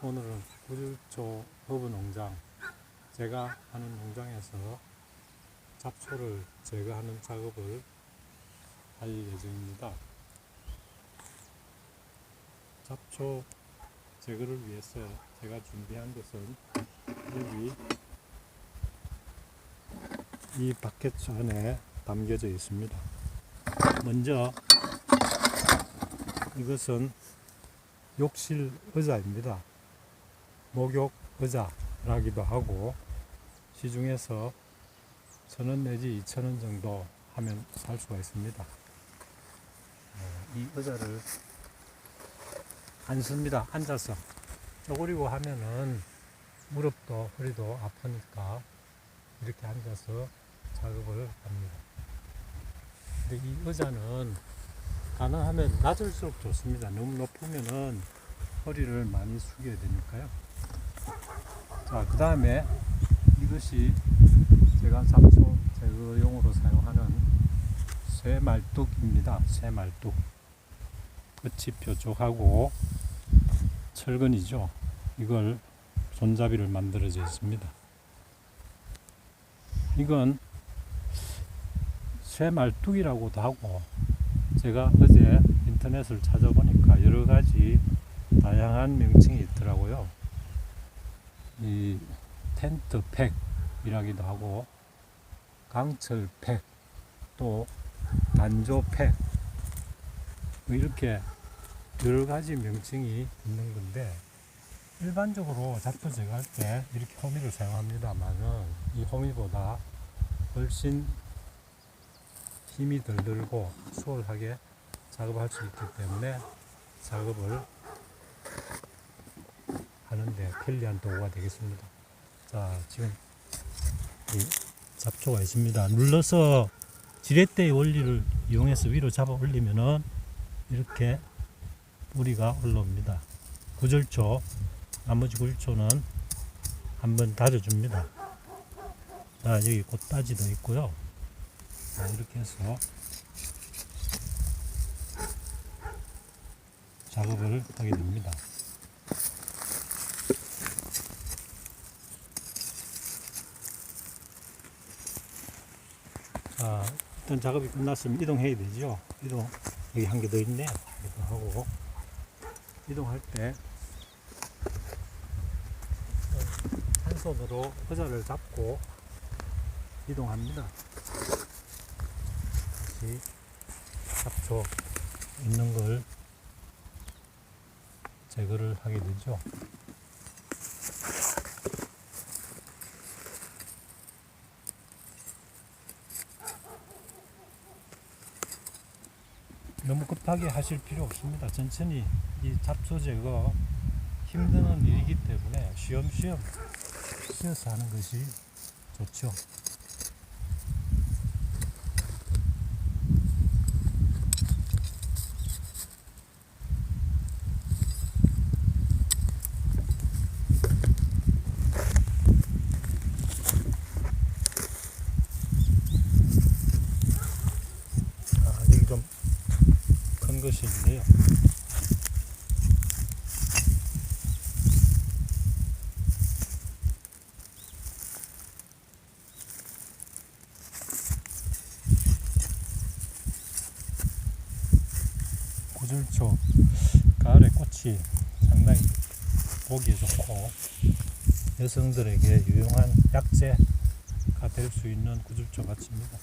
오늘은 구질초 허브 농장 제가 하는 농장에서 잡초를 제거하는 작업을 할 예정입니다. 잡초 제거를 위해서 제가 준비한 것은 여기 이 바켓 안에 담겨져 있습니다. 먼저 이것은 욕실 의자입니다. 목욕 의자라기도 하고 시중에서 천 원 내지 이천 원 정도 하면 살 수가 있습니다. 어, 이 의자를 앉습니다. 앉아서 쪼그리고 하면은 무릎도 허리도 아프니까 이렇게 앉아서 작업을 합니다. 근데 이 의자는 가능하면 낮을수록 좋습니다. 너무 높으면은 허리를 많이 숙여야 되니까요. 자, 그 다음에 이것이 제가 잡초 제거용으로 사용하는 쇠말뚝입니다. 쇠말뚝. 끝이 뾰족하고 철근이죠. 이걸 손잡이를 만들어져 있습니다. 이건 쇠말뚝이라고도 하고 제가 어제 인터넷을 찾아보니까 여러 가지 다양한 명칭이 있더라고요. 이 텐트 팩이라기도 하고 강철 팩, 또 단조 팩뭐 이렇게 여러 가지 명칭이 있는 건데 일반적으로 잡초 제거할 때 이렇게 호미를 사용합니다만은 이 호미보다 훨씬 힘이 덜 들고 수월하게 작업할 수 있기 때문에 작업을 하는데 편리한 도구가 되겠습니다. 자, 지금 이 잡초가 있습니다. 눌러서 지렛대의 원리를 이용해서 위로 잡아 올리면은 이렇게 뿌리가 올라옵니다. 구절초, 나머지 구절초는 한번 다져줍니다. 자, 여기 꽃다지도 있고요. 자, 이렇게 해서 작업을 하게 됩니다. 자, 일단 작업이 끝났으면 이동해야 되죠. 이동, 여기 한 개 더 있네. 이동하고, 이동할 때, 한 손으로 의자를 잡고 이동합니다. 다시 잡초 있는 걸 제거를 하게 되죠. 급하게 하실 필요 없습니다. 천천히 이 잡초 제거 힘드는 일이기 때문에 쉬엄쉬엄 쉬어서 하는 것이 좋죠. 아, 여기 좀 큰 것이 있네요. 구절초 가을에 꽃이 상당히 보기에 좋고 여성들에게 유용한 약재가 될 수 있는 구절초 같습니다.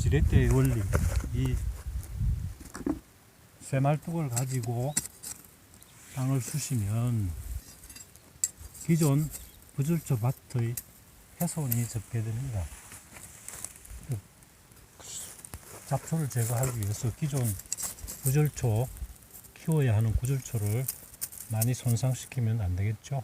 지렛대의 원리 이 쇠말뚝을 가지고 땅을 쑤시면 기존 부질초 밭의 훼손이 적게 됩니다. 그 잡초를 제거하기 위해서 기존 구절초 키워야 하는 구절초를 많이 손상시키면 안 되겠죠.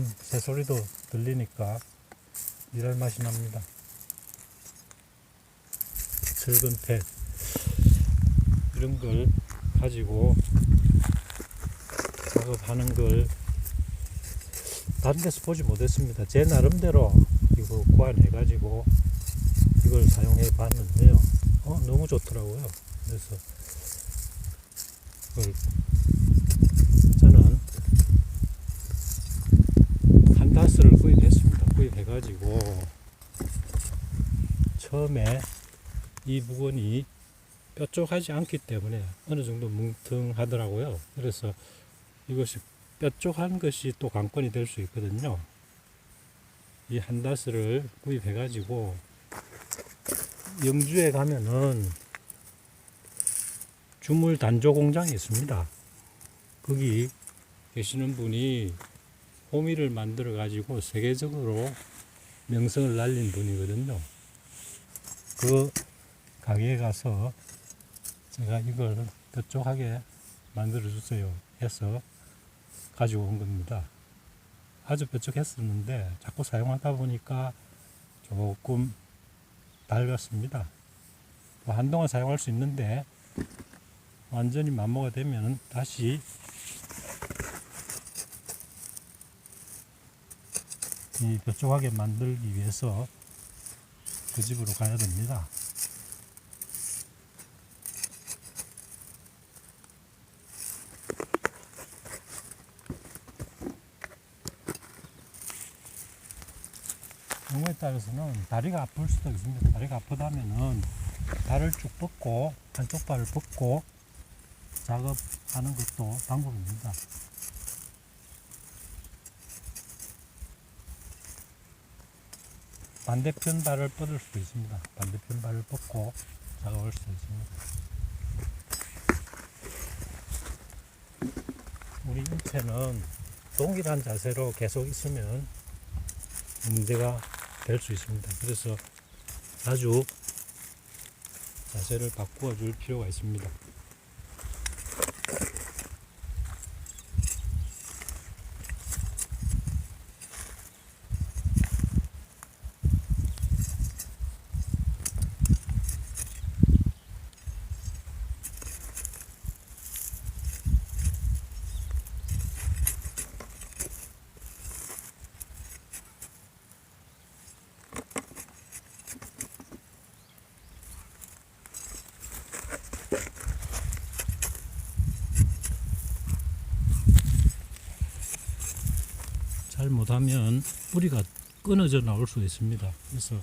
지금 새소리도 들리니까 일할 맛이 납니다. 철근 팩 이런 걸 가지고 작업하는 걸 다른 데서 보지 못했습니다. 제 나름대로 이거 구안해가지고 이걸 사용해 봤는데요. 어, 너무 좋더라고요. 그래서 그걸 저는 한다스를 구입했습니다. 구입 해가지고 처음에 이 부분이 뾰족하지 않기 때문에 어느 정도 뭉퉁하더라고요. 그래서 이것이 뾰족한 것이 또 관건이 될 수 있거든요. 이 한다스를 구입해가지고 영주에 가면은 주물 단조 공장이 있습니다. 거기 계시는 분이 호미를 만들어 가지고 세계적으로 명성을 날린 분이거든요. 그 가게에 가서 제가 이걸 뾰족하게 만들어 주세요 해서 가지고 온 겁니다. 아주 뾰족했었는데 자꾸 사용하다 보니까 조금 낡았습니다. 뭐 한동안 사용할 수 있는데 완전히 만모가 되면 다시 이 뾰족하게 만들기 위해서 그 집으로 가야 됩니다. 경우에 따라서는 다리가 아플 수도 있습니다. 다리가 아프다면은 발을 쭉 뻗고 한쪽 발을 뻗고 작업하는 것도 방법입니다. 반대편 발을 뻗을 수도 있습니다. 반대편 발을 뻗고 작업할 수도 있습니다. 우리 인체는 동일한 자세로 계속 있으면 문제가 될 수 있습니다. 그래서 아주 자세를 바꾸어 줄 필요가 있습니다. 잘 못하면 뿌리가 끊어져 나올 수 있습니다. 그래서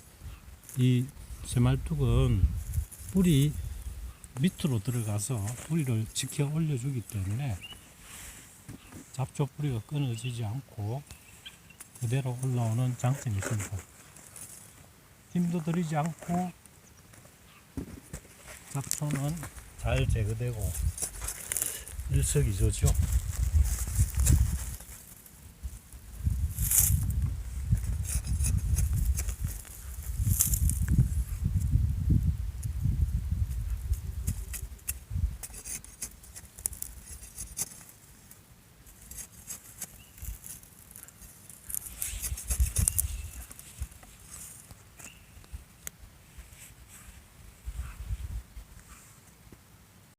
이 새말뚝은 뿌리 밑으로 들어가서 뿌리를 지켜 올려주기 때문에 잡초 뿌리가 끊어지지 않고 그대로 올라오는 장점이 있습니다. 힘도 들이지 않고 잡초는 잘 제거되고 일석이조죠.